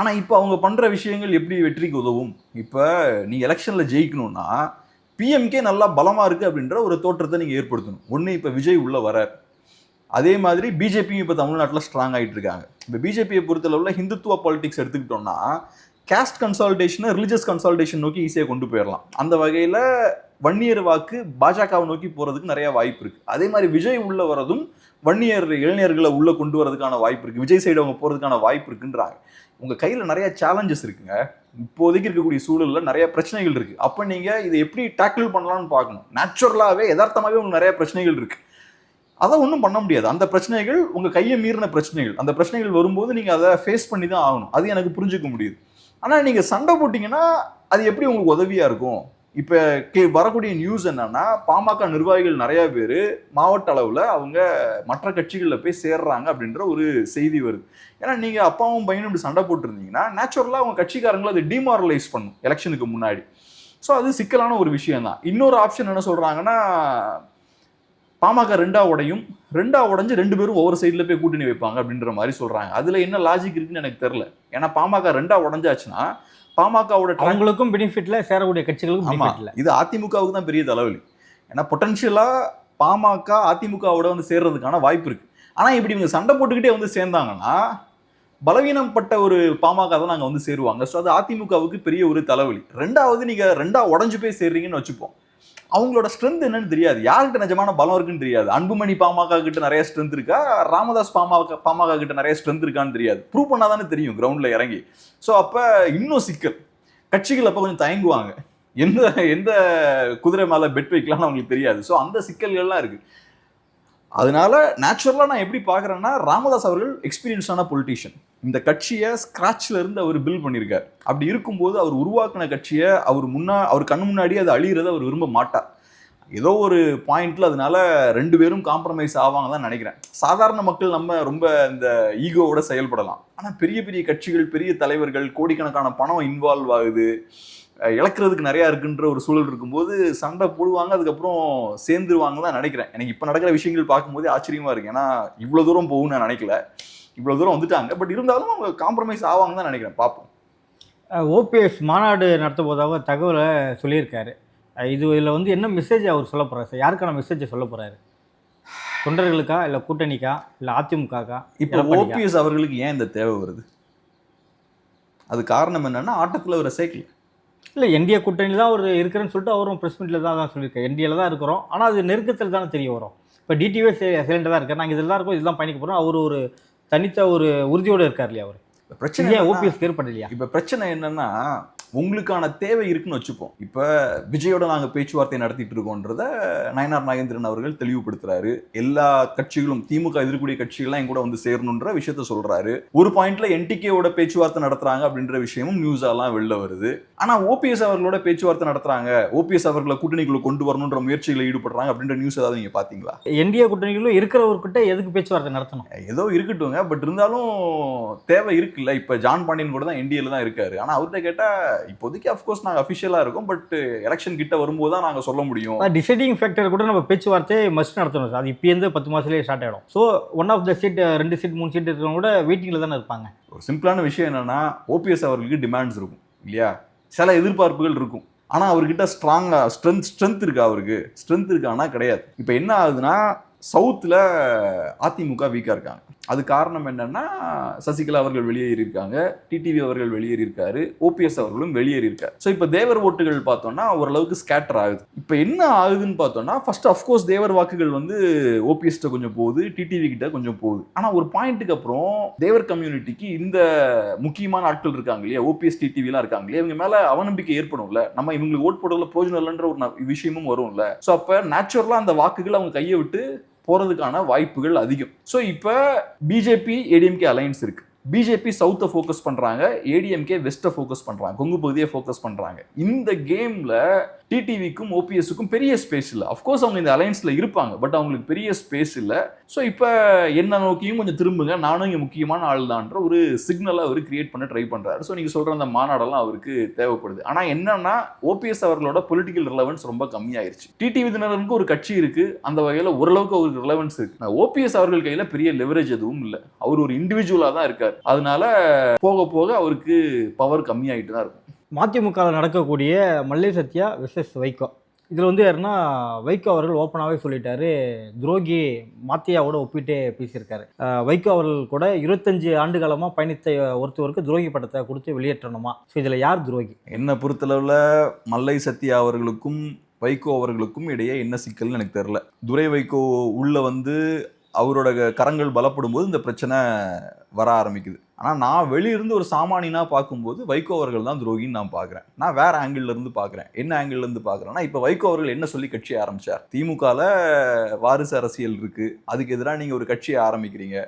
ஆனால் இப்போ அவங்க பண்ணுற விஷயங்கள் எப்படி வெற்றிக்கு உதவும்? இப்போ நீங்கள் எலெக்ஷனில் ஜெயிக்கணும்னா பிஎம்கே நல்லா பலமாக இருக்குது அப்படின்ற ஒரு தோற்றத்தை நீங்கள் ஏற்படுத்தணும். ஒன்று இப்போ விஜய் உள்ள வரார் அதே மாதிரி பிஜேபியும் இப்போ தமிழ்நாட்டில் ஸ்ட்ராங் ஆகிட்டு இருக்காங்க. இப்போ பிஜேபியை பொறுத்தளவில் ஹிந்துத்துவ பாலிடிக்ஸ் எடுத்துக்கிட்டோம்னா கேஸ்ட் கன்சால்டேஷனை ரிலிஜியஸ் கன்சால்டேஷன் நோக்கி ஈஸியாக கொண்டு போயிடலாம் அந்த வகையில் வன்னியர் வாக்கு பாஜகவை நோக்கி போகிறதுக்கு நிறைய வாய்ப்பு இருக்குது அதே மாதிரி விஜய் உள்ளே வரதும் வன்னியர் இளைஞர்களை உள்ளே கொண்டு வரதுக்கான வாய்ப்பு இருக்குது விஜய் சைடு அவங்க போகிறதுக்கான வாய்ப்பு இருக்குன்றாங்க. உங்கள் கையில் நிறையா சேலஞ்சஸ் இருக்குங்க. இப்போதைக்கு இருக்கக்கூடிய சூழலில் நிறைய பிரச்சனைகள் இருக்குது அப்போ நீங்கள் இதை எப்படி டேக்கிள் பண்ணலாம்னு பார்க்கணும். நேச்சுரலாகவே யதார்த்தமாகவே உங்களுக்கு நிறைய பிரச்சனைகள் இருக்குது அதை ஒன்றும் பண்ண முடியாது. அந்த பிரச்சனைகள் உங்கள் கையை மீறின பிரச்சனைகள். அந்த பிரச்சனைகள் வரும்போது நீங்கள் அதை ஃபேஸ் பண்ணி தான் ஆகணும். அது எனக்கு புரிஞ்சுக்க முடியுது. ஆனால் நீங்கள் சண்டை போட்டிங்கன்னா அது எப்படி உங்களுக்கு உதவியாக இருக்கும்? இப்போ கே வரக்கூடிய நியூஸ் என்னன்னா பாமக நிர்வாகிகள் நிறையா பேர் மாவட்ட அளவில் அவங்க மற்ற கட்சிகளில் போய் சேர்றாங்க அப்படின்ற ஒரு செய்தி வருது. ஏன்னா நீங்கள் அப்பாவும் பையனும் இப்படி சண்டை போட்டிருந்தீங்கன்னா நேச்சுரலாக அவங்க கட்சிக்காரங்களை அதை டிமாரலைஸ் பண்ணும் எலெக்ஷனுக்கு முன்னாடி. ஸோ அது சிக்கலான ஒரு விஷயம் தான் இன்னொரு ஆப்ஷன் என்ன சொல்கிறாங்கன்னா பாமக ரெண்டா உடையும் ரெண்டா உடைஞ்சு ரெண்டு பேரும் ஒவ்வொரு சைடில் போய் கூட்டணி வைப்பாங்க அப்படின்ற மாதிரி சொல்கிறாங்க அதில் என்ன லாஜிக் இருக்குன்னு எனக்கு தெரில ஏன்னா பாமக ரெண்டா உடஞ்சாச்சுன்னா பாமகவோட அவங்களுக்கும் பெனிஃபிட்ல சேரக்கூடிய கட்சிகளுக்கும் ஆமா. பெனிஃபிட் இல்ல இது அதிமுகவுக்கு தான் பெரிய தலைவலி. ஏன்னா பொட்டன்ஷியலா பாமக அதிமுகவோட வந்து சேர்றதுக்கான வாய்ப்பு இருக்கு. ஆனா இப்படி இவங்க சண்டை போட்டுக்கிட்டே வந்து சேர்ந்தாங்கன்னா பலவீனப்பட்ட ஒரு பாமக தான் நாங்க வந்து சேருவாங்க. ஸோ அது அதிமுகவுக்கு பெரிய ஒரு தலைவலி. ரெண்டாவது நீங்க ரெண்டா உடஞ்சு போய் சேர்றீங்கன்னு வச்சுப்போம். அவங்களோட ஸ்ட்ரென்த் என்னன்னு தெரியாது. யார்கிட்ட நிஜமான பலம் இருக்குன்னு தெரியாது. அன்புமணி பாமக கிட்ட நிறைய ஸ்ட்ரென்த் இருக்கா? ராமதாஸ் பாமக பாமக கிட்ட நிறைய ஸ்ட்ரென்த் இருக்கான்னு தெரியாது. ப்ரூவ் பண்ணாதானே தெரியும் கிரவுண்ட்ல இறங்கி. ஸோ அப்போ இன்னும் சிக்கல். கட்சிகள் அப்போ கொஞ்சம் தயங்குவாங்க. எந்த எந்த குதிரை மேலே பெட் வைக்கலாம்னு அவங்களுக்கு தெரியாது. ஸோ அந்த சிக்கல்கள்லாம் இருக்குது அதனால நேச்சுரலாக நான் எப்படி பார்க்குறேன்னா ராமதாஸ் அவர்கள் எக்ஸ்பீரியன்ஸான பொலிட்டீஷியன் இந்த கட்சியை ஸ்க்ராட்ச்ல இருந்து அவர் பில் பண்ணியிருக்கார் அப்படி இருக்கும்போது அவர் உருவாக்கின கட்சியை அவர் முன்னா அவர் கண் முன்னாடி அது அழியிறத அவர் விரும்ப மாட்டார். ஏதோ ஒரு பாயிண்ட்ல அதனால ரெண்டு பேரும் காம்ப்ரமைஸ் ஆவாங்க தான் நினைக்கிறேன். சாதாரண மக்கள் நம்ம ரொம்ப இந்த ஈகோவோட செயல்படலாம். ஆனால் பெரிய பெரிய கட்சிகள் பெரிய தலைவர்கள் கோடிக்கணக்கான பணம் இன்வால்வ் ஆகுது. இழக்கிறதுக்கு நிறையா இருக்குன்ற ஒரு சூழல் இருக்கும்போது சண்டை போடுவாங்க அதுக்கப்புறம் சேர்ந்துருவாங்க தான் நினைக்கிறேன். எனக்கு இப்போ நடக்கிற விஷயங்கள் பார்க்கும்போதே ஆச்சரியமா இருக்கு. ஏன்னா இவ்வளோ தூரம் போகும்னு நான் நினைக்கல. இவ்வளோ தூரம் வந்துட்டாங்க. பட் இருந்தாலும் அவங்க காம்ப்ரமைஸ் ஆவாங்க தான் நினைக்கிறேன். பார்ப்போம். ஓபிஎஸ் மாநாடு நடத்த போதாக தகவலை சொல்லியிருக்காரு. இது இதில் வந்து என்ன மெசேஜ் அவர் சொல்ல போறாரு? சார் யாருக்கான மெசேஜை சொல்ல போறாரு? தொண்டர்களுக்கா இல்லை கூட்டணிக்கா இல்லை அதிமுகக்கா? இப்போ? ஓபிஎஸ் அவர்களுக்கு ஏன் இந்த தேவை வருது? அது காரணம் என்னன்னா ஆட்டத்தில் ஒரு சைக்கிள் இல்லை என்டிஏ கூட்டணியில் தான் அவர் இருக்கிறேன்னு சொல்லிட்டு அவரும் ப்ரெஸ் மீட்டில் தான் தான் சொல்லியிருக்காரு. என்டிஏல தான் இருக்கிறோம். ஆனால் அது நெருக்கத்தில் தானே தெரிய வரும். இப்போ டிடிவே சிலிண்டர் தான் இருக்கார். நாங்கள் இதில் தான் இருக்கோம் இதெல்லாம் பயணிக்க போகிறோம் அவர் ஒரு தனித்த ஒரு உறுதியோடு இருக்கார் இல்லையா அவர்? பிரச்சனை ஏன் ஓபிஎஸ் ஏற்படலையா? இப்ப பிரச்சனை என்னன்னா உங்களுக்கான தேவை இருக்குன்னு வச்சுப்போம். இப்ப விஜயோட நாங்க பேச்சுவார்த்தை நடத்திட்டு இருக்கோன்றத நயனார் நாகேந்திரன் அவர்கள் தெளிவுபடுத்துறாரு. எல்லா கட்சிகளும் திமுக எதிர்க்கூடிய கட்சிகள்லாம் என் கூட வந்து சேரணுன்ற விஷயத்த சொல்றாரு. ஒரு பாயிண்ட்ல என்டிகேவோட பேச்சுவார்த்தை நடத்துறாங்க அப்படின்ற விஷயமும் நியூஸ் எல்லாம் வெளில வருது. ஆனா ஓபிஎஸ் அவர்களோட பேச்சுவார்த்தை நடத்துறாங்க. ஓபிஎஸ் அவர்களை கூட்டணிக்குள்ள கொண்டு வரணுன்ற முயற்சிகளை ஈடுபடுறாங்க அப்படின்ற நியூஸ் ஏதாவது நீங்க பாத்தீங்களா? என்டிஏ கூட்டணிகளும் இருக்கிறவர்கிட்ட எதுக்கு பேச்சுவார்த்தை நடத்தணும்? ஏதோ இருக்கட்டுங்க பட் இருந்தாலும் தேவை இருக்குல்ல. இப்ப ஜான் பாண்டியன் கூட தான் என்டிஏல தான் இருக்காரு. ஆனா அவர்கிட்ட கேட்டா இப்போதைக்கு அஃப்கோர்ஸ் நாங்க அஃபிஷியலா இருக்கோம் பட் எலெக்ஷன் கிட்ட வரும்போது தான் நாங்க சொல்ல முடியும். டிசைடிங் ஃபேக்டர் கூட நம்ம பேச்சுவார்த்தை மஸ்ட் நடத்தணும் சார். அது இப்போருந்து பத்து மாதத்துலேயே ஸ்டார்ட் ஆகிடும் so one of the seat ரெண்டு சீட் மூணு சீட் இருக்கிறவங்க கூட வெயிட்டிங்கில் தானே இருப்பாங்க. ஒரு சிம்பிளான விஷயம் என்னன்னா ஓபிஎஸ் அவர்களுக்கு டிமாண்ட்ஸ் இருக்கும் இல்லையா? சில எதிர்பார்ப்புகள் இருக்கும். ஆனா அவர்கிட்ட ஸ்ட்ராங்கா ஸ்ட்ரென்த் ஸ்ட்ரென்த் இருக்கா அவருக்கு? ஸ்ட்ரென்த் இருக்கானா? கிடையாது. இப்போ என்ன ஆகுதுன்னா சவுத்தில் அதிமுக வீக்காக இருக்காங்க. அது காரணம் என்னன்னா சசிகலா அவர்கள் வெளியேறியிருக்காங்க டிடிவி அவர்கள் வெளியேறியிருக்காரு ஓபிஎஸ் அவர்களும் வெளியேறியிருக்காரு. ஸோ இப்போ தேவர் ஓட்டுகள் பார்த்தோம்னா ஓரளவுக்கு ஸ்கேட்டர் ஆகுது. இப்போ என்ன ஆகுதுன்னு பார்த்தோம்னா ஃபர்ஸ்ட் அஃப்கோர்ஸ் தேவர் வாக்குகள் வந்து ஓபிஎஸ்ட்ட கொஞ்சம் போகுது டிடிவி கிட்ட கொஞ்சம் போகுது. ஆனால் ஒரு பாயிண்ட்டுக்கு அப்புறம் தேவர் கம்யூனிட்டிக்கு இந்த முக்கியமான ஆட்கள் இருக்காங்க இல்லையா ஓபிஎஸ் டிடிவிலாம் இருக்காங்க இல்லையா இவங்க மேலே அவநம்பிக்கை ஏற்படும்ல? நம்ம இவங்களுக்கு ஓட் போடுறதுல பிரோஜனம் இல்லைன்ற ஒரு விஷயமும் வரும்ல? ஸோ அப்போ நேச்சுரலாக அந்த வாக்குகள் அவங்க கையை விட்டு போகிறதுக்கான வாய்ப்புகள் அதிகம். ஸோ இப்போ பிஜேபி ஏடிஎம்கே அலையன்ஸ் இருக்குது பிஜேபி சவுத்தை ஃபோக்கஸ் பண்ணுறாங்க ஏடிஎம்கே வெஸ்ட்டை ஃபோக்கஸ் பண்ணுறாங்க கொங்கு பகுதியை ஃபோக்கஸ் பண்ணுறாங்க இந்த கேமில் டிடிவிக்கும் ஓபிஎஸ்க்கும் பெரிய ஸ்பேஸ் இல்லை. அஃப்கோர்ஸ் அவங்க இந்த அலையன்ஸில் இருப்பாங்க பட் அவங்களுக்கு பெரிய ஸ்பேஸ் இல்லை. ஸோ இப்போ என்ன நோக்கியும் கொஞ்சம் திரும்புங்க. நானும் இங்கே முக்கியமான ஆள் தான்ற ஒரு சிக்னலை அவர் கிரியேட் பண்ண ட்ரை பண்றாரு. ஸோ நீங்கள் சொல்ற அந்த மாநாடெல்லாம் அவருக்கு தேவைப்படுது. ஆனால் என்னன்னா ஓபிஎஸ் அவர்களோட பொலிட்டிக்கல் ரிலவன்ஸ் ரொம்ப கம்மியாயிருச்சு. டிடிவி ஒரு கட்சி இருக்கு. அந்த வகையில் ஓரளவுக்கு அவருக்கு ரிலவன்ஸ் இருக்கு. ஓபிஎஸ் அவர்கள் கையில் பெரிய லெவரேஜ் எதுவும் இல்லை. அவர் ஒரு இண்டிவிஜுவலாக தான் இருக்கார். அதனால போக போக அவருக்கு பவர் கம்மியாயிட்டு தான் இருக்கும். மதிமுகவில் நடக்கக்கூடிய மல்லை சத்யா விசஸ் வைகோ. இதில் வந்து யாருன்னா வைகோ அவர்கள் ஓப்பனாகவே சொல்லிட்டாரு. துரோகி மாத்தியாவோட ஒப்பிட்டே பேசியிருக்காரு. வைகோ அவர்கள் கூட இருபத்தஞ்சு ஆண்டு காலமாக பயணித்த ஒருத்தவருக்கு துரோகி படத்தை கொடுத்து வெளியேற்றணுமா? ஸோ இதில் யார் துரோகி? என்னை பொறுத்தளவில் மல்லை சத்யா அவர்களுக்கும் வைகோ அவர்களுக்கும் இடையே என்ன சிக்கல்னு எனக்கு தெரில துரை வைகோ உள்ளே வந்து அவரோட கரங்கள் பலப்படும் போது இந்த பிரச்சனை வர ஆரம்பிக்குது. ஆனால் நான் வெளியிருந்து ஒரு சாமானியனா பார்க்கும்போது வைகோ அவர்கள் தான் துரோகின்னு நான் பார்க்குறேன். நான் வேறு ஆங்கிள்லேருந்து பார்க்குறேன். என்ன ஆங்கிள்லேருந்து பார்க்குறேன்னா இப்போ வைகோ அவர்கள் என்ன சொல்லி கட்சியை ஆரம்பித்தார் திமுகவில் வாரிசு அரசியல் இருக்குது அதுக்கு எதிராக நீங்கள் ஒரு கட்சியை ஆரம்பிக்கிறீங்க.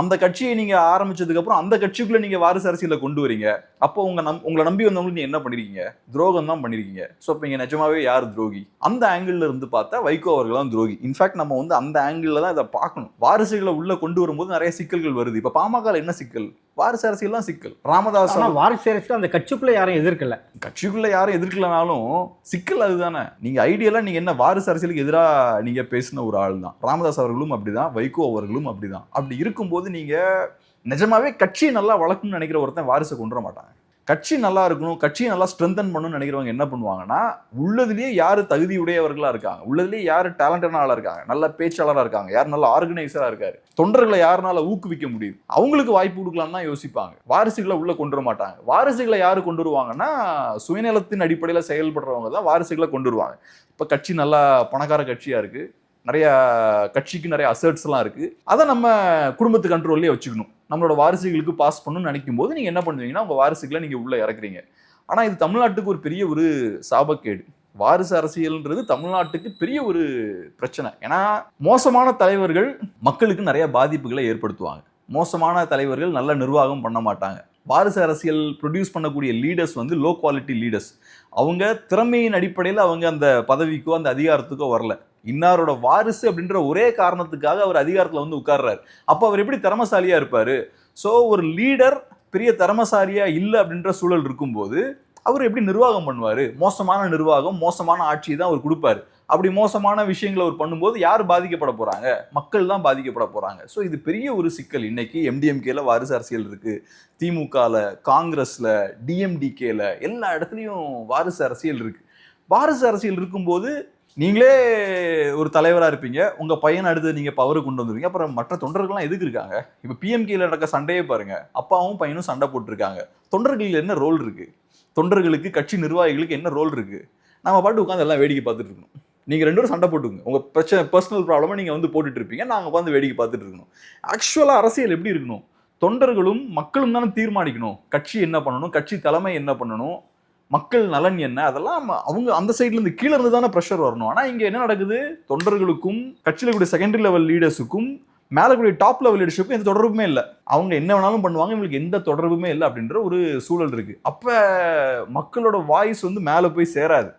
அந்த கட்சியை நீங்க ஆரம்பிச்சதுக்கு அப்புறம் அந்த கட்சிக்குள்ள நீங்க வாரிசு அரசியலை கொண்டு வரீங்க. அப்போ உங்க நம் உங்களை நம்பி வந்தவங்களுக்கு நீங்க என்ன பண்ணிருக்கீங்க? துரோகம் தான் பண்ணிருக்கீங்க. ஸோ இப்போ இங்க நிஜமாவே யார் துரோகி? அந்த ஆங்கிள் இருந்து பார்த்தா வைகோ அவர்கள் தான் துரோகி. இன்ஃபேக்ட் நம்ம வந்து அந்த ஆங்கிள் தான் இதை பார்க்கணும். வாரிசுகளை உள்ள கொண்டு வரும்போது நிறைய சிக்கல்கள் வருது. இப்போ பாமக என்ன சிக்கல்? வாரிசு அரசியல் தான் சிக்கல். ராமதாஸ் வாரிசு அரசு அந்த கட்சிக்குள்ளே யாரும் எதிர்க்கல. கட்சிக்குள்ள யாரும் எதிர்க்கலனாலும் சிக்கல் அதுதானே. நீங்க ஐடியலா நீங்க என்ன வாரிசு அரசியலுக்கு எதிராக நீங்க பேசின ஒரு ஆள் தான் ராமதாஸ் அவர்களும் அப்படிதான் வைகோ அவர்களும் அப்படிதான். அப்படி இருக்கும்போது நீங்க நிஜமாவே கட்சியை நல்லா வளர்க்கணும்னு நினைக்கிற ஒருத்தன் வாரிசை கொண்டு வர மாட்டாங்க கட்சி நல்லா இருக்கணும் கட்சியை நல்லா ஸ்ட்ரென்தன் பண்ணணும்னு நினைக்கிறவங்க என்ன பண்ணுவாங்கன்னா உள்ளதுலேயே யார் தகுதியுடையவர்களா இருக்காங்க உள்ளதுலேயே யார் டேலண்டடான ஆளா இருக்காங்க நல்ல பேச்சாளராக இருக்காங்க யார் நல்ல ஆர்கனைசரா இருக்காரு தொண்டர்களை யாருனால ஊக்குவிக்க முடியும் அவங்களுக்கு வாய்ப்பு கொடுக்கலாம்னு தான் யோசிப்பாங்க. வாரிசுகளை உள்ள கொண்டு வர மாட்டாங்க. வாரிசுகளை யாரு கொண்டு வருவாங்கன்னா சுயநலத்தின் அடிப்படையில் செயல்படுறவங்க தான் வாரிசுகளை கொண்டு வருவாங்க. இப்போ கட்சி நல்லா பணக்கார கட்சியா இருக்கு. நிறைய கட்சிக்கு நிறைய அசர்ட்ஸ்லாம் இருக்கு. அதை நம்ம குடும்பத்து கண்ட்ரோல்லே வச்சுக்கணும். நம்மளோட வாரிசுகளுக்கு பாஸ் பண்ணணும்னு நினைக்கும் போது நீங்க என்ன பண்ணுவீங்கன்னா உங்க வாரிசுகளை நீங்க உள்ள இறக்குறீங்க. ஆனா இது தமிழ்நாட்டுக்கு ஒரு பெரிய ஒரு சாபக்கேடு. வாரிசு அரசியல்ன்றது தமிழ்நாட்டுக்கு பெரிய ஒரு பிரச்சனை. ஏன்னா மோசமான தலைவர்கள் மக்களுக்கு நிறைய பாதிப்புகளை ஏற்படுத்துவாங்க. மோசமான தலைவர்கள் நல்ல நிர்வாகம் பண்ண மாட்டாங்க. வாரிசு அரசியல் ப்ரொடியூஸ் பண்ணக்கூடிய லீடர்ஸ் வந்து லோ குவாலிட்டி லீடர்ஸ் அவங்க திறமையின் அடிப்படையில் அவங்க அந்த பதவிக்கோ அந்த அதிகாரத்துக்கோ வரல. இன்னாரோட வாரிசு அப்படின்ற ஒரே காரணத்துக்காக அவர் அதிகாரத்தில் வந்து உட்கார்றாரு. அப்போ அவர் எப்படி திறமசாலியாக இருப்பார்? ஸோ ஒரு லீடர் பெரிய திறமசாலியாக இல்லை அப்படின்ற சூழல் இருக்கும்போது அவர் எப்படி நிர்வாகம் பண்ணுவார்? மோசமான நிர்வாகம் மோசமான ஆட்சி தான் அவர் கொடுப்பாரு. அப்படி மோசமான விஷயங்களை அவர் பண்ணும்போது யார் பாதிக்கப்பட போகிறாங்க மக்கள் தான் பாதிக்கப்பட போகிறாங்க ஸோ இது பெரிய ஒரு சிக்கல். இன்னைக்கு எம்டிஎம்கேல வாரிசு அரசியல் இருக்குது திமுகவில் காங்கிரஸில் டிஎம்டிகேல எல்லா இடத்துலையும் வாரிசு அரசியல் இருக்குது வாரிசு அரசியல் இருக்கும்போது நீங்களே ஒரு தலைவராக இருப்பீங்க. உங்கள் பையன் அடுத்து நீங்கள் பவர் கொண்டு வந்துருவீங்க. அப்புறம் மற்ற தொண்டர்கள்லாம் எதுக்கு இருக்காங்க? இப்போ பிஎம்கேல நடக்க சண்டையே பாருங்கள் அப்பாவும் பையனும் சண்டை போட்டிருக்காங்க. தொண்டர்களில் என்ன ரோல் இருக்குது தொண்டர்களுக்கு கட்சி நிர்வாகிகளுக்கு என்ன ரோல் இருக்குது நம்ம பாட்டு உட்காந்து எல்லாம் வேடிக்கை பார்த்துட்டு இருக்கணும். நீங்கள் ரெண்டு பேரும் சண்டை போட்டுக்கோங்க. உங்கள் பிரச்சனை பர்சனல் ப்ராப்ளமாக நீங்கள் வந்து போட்டுட்டு இருப்பீங்க. நாங்கள் உட்காந்து வேடிக்கை பார்த்துட்டு இருக்கணும். ஆக்சுவலாக அரசியல் எப்படி இருக்கணும்? தொண்டர்களும் மக்களும் தானே தீர்மானிக்கணும். கட்சி என்ன பண்ணணும்? கட்சி தலைமை என்ன பண்ணணும்? மக்கள் நலன் என்ன? அதெல்லாம் அவங்க அந்த சைட்ல இருந்து கீழே இருந்து தானே ப்ரெஷர் வரணும். ஆனா இங்க என்ன நடக்குது? தொண்டர்களுக்கும் கட்சியில கூடிய செகண்டரி லெவல் லீடர்ஸுக்கும் மேலே கூடிய டாப் லெவல் லீடர்ஷிப்பும் எந்த தொடர்புமே இல்லை. அவங்க என்ன வேணாலும் பண்ணுவாங்க இவங்களுக்கு எந்த தொடர்புமே இல்லை அப்படின்ற ஒரு சூழல் இருக்கு. அப்ப மக்களோட வாய்ஸ் வந்து மேலே போய் சேராது.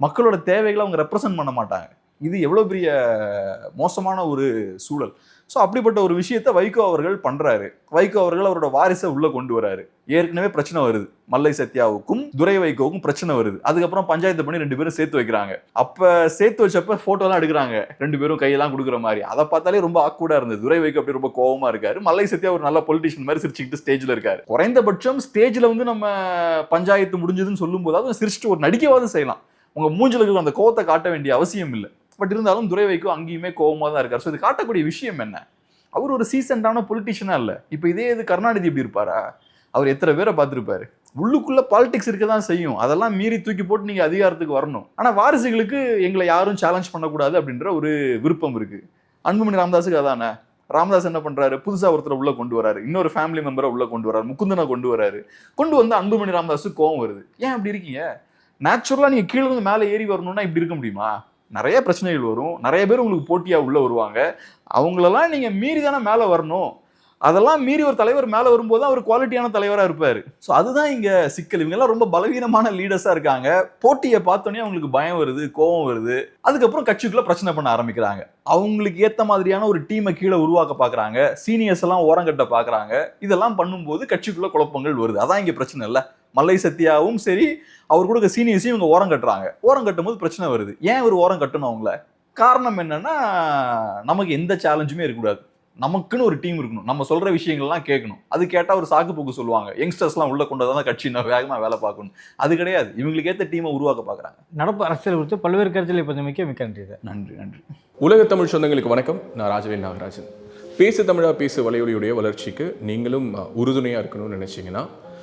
மக்களோட தேவைகளை அவங்க ரெப்ரசன்ட் பண்ண மாட்டாங்க. இது எவ்வளோ பெரிய மோசமான ஒரு சூழல். ஸோ அப்படிப்பட்ட ஒரு விஷயத்தை வைகோ அவர்கள் பண்ணுறாரு வைகோ அவர்கள் அவரோட வாரிசை உள்ளே கொண்டு வராரு. ஏற்கனவே பிரச்சனை வருது. மல்லை சத்யாவுக்கும் துரை வைகோவுக்கும் பிரச்சனை வருது. அதுக்கப்புறம் பஞ்சாயத்து பண்ணி ரெண்டு பேரும் சேர்த்து வைக்கிறாங்க. அப்போ சேர்த்து வச்சப்ப ஃபோட்டோலாம் எடுக்கிறாங்க. ரெண்டு பேரும் கையெல்லாம் கொடுக்குற மாதிரி. அதை பார்த்தாலே ரொம்ப ஆக்வர்டாக இருந்தது. துரை வைகோ அப்படி ரொம்ப கோவமாக இருக்காரு. மல்லை சத்யா ஒரு நல்ல பொலிட்டிஷியன் மாதிரி சிரிச்சுக்கிட்டு ஸ்டேஜில் இருக்காரு. குறைந்தபட்சம் ஸ்டேஜில் வந்து நம்ம பஞ்சாயத்து முடிஞ்சதுன்னு சொல்லும்போது போதாவது சிரிச்சுட்டு ஒரு நடிக்கவாது செய்யலாம். உங்கள் மூஞ்சில இருக்கிற அந்த கோவத்தை காட்ட வேண்டிய அவசியம் இல்லை. பட் இருந்தாலும் துரை வைகோ அங்கேயுமே கோபமாக தான் இருக்கார். ஸோ இது காட்டக்கூடிய விஷயம் என்ன? அவர் ஒரு சீசன்டான பொலிட்டிஷியனாக இல்லை. இப்போ இதே இது கருணாநிதி இப்படி இருப்பாரா? அவர் எத்தனை பேரை பார்த்துருப்பாரு? உள்ளுக்குள்ளே பாலிடிக்ஸ் இருக்க தான் செய்யும். அதெல்லாம் மீறி தூக்கி போட்டு நீங்கள் அதிகாரத்துக்கு வரணும். ஆனால் வாரிசுகளுக்கு எங்களை யாரும் சேலஞ்ச் பண்ணக்கூடாது அப்படின்ற ஒரு விருப்பம் இருக்குது அன்புமணி ராமதாஸுக்கு அதானே? ராமதாஸ் என்ன பண்ணுறாரு புதுசாக ஒருத்தரை உள்ளே கொண்டு வராரு. இன்னொரு ஃபேமிலி மெம்பரை உள்ளே கொண்டு வராரு. முக்குந்தனை கொண்டு வராரு. கொண்டு வந்து அன்புமணி ராமதாஸுக்கு கோவம் வருது. ஏன் அப்படி இருக்கீங்க? நேச்சுரலாக நீங்கள் கீழே இருந்து மேலே ஏறி வரணும்னா இப்படி இருக்க முடியுமா? நிறைய பிரச்சனைகள் வரும். நிறைய பேர் உங்களுக்கு போட்டியாக உள்ளே வருவாங்க. அவங்களெல்லாம் நீங்கள் மீறி தானே மேலே வரணும். அதெல்லாம் மீறி ஒரு தலைவர் மேலே வரும்போது அவர் குவாலிட்டியான தலைவராக இருப்பார். ஸோ அதுதான் இங்கே சிக்கல். இவங்கெல்லாம் ரொம்ப பலவீனமான லீடர்ஸாக இருக்காங்க. போட்டியை பார்த்தோன்னே அவங்களுக்கு பயம் வருது கோபம் வருது. அதுக்கப்புறம் கட்சிக்குள்ளே பிரச்சனை பண்ண ஆரம்பிக்கிறாங்க. அவங்களுக்கு ஏற்ற மாதிரியான ஒரு டீமை கீழே உருவாக்க பார்க்குறாங்க சீனியர்ஸ் எல்லாம் ஓரங்கட்ட பார்க்குறாங்க இதெல்லாம் பண்ணும்போது கட்சிக்குள்ளே குழப்பங்கள் வருது. அதான் இங்கே பிரச்சனை இல்லை. மல்லை சத்யாவும் சரி அவர் கொடுக்க சீனியர்ஸையும் இவங்க ஓரம் கட்டுறாங்க. ஓரம் கட்டும் போது பிரச்சனை வருது. ஏன் ஒரு ஓரம் கட்டணும் அவங்கள? காரணம் என்னன்னா நமக்கு எந்த சேலஞ்சுமே இருக்கக்கூடாது. நமக்குன்னு ஒரு டீம் இருக்கணும். நம்ம சொல்ற விஷயங்கள்லாம் கேட்கணும். அது கேட்டா ஒரு சாக்கு போக்கு சொல்லுவாங்க. யங்ஸ்டர்ஸ்லாம் உள்ள கொண்டு தான் கட்சி நான் வேகமா வேலை பார்க்கணும். அது கிடையாது. இவங்களுக்கு ஏத்த டீமை உருவாக்க பாக்குறாங்க நடப்பு அரசியல் குறித்து பல்வேறு கருத்தில் இப்போ மிக்க மிக்க நன்றி நன்றி நன்றி. உலக தமிழ் சொந்தங்களுக்கு வணக்கம். நான் ராஜவேல் நாகராஜன். பேசு தமிழா பேசு வலையொலியுடைய வளர்ச்சிக்கு நீங்களும் உறுதுணையாக இருக்கணும்னு நினச்சிங்கன்னா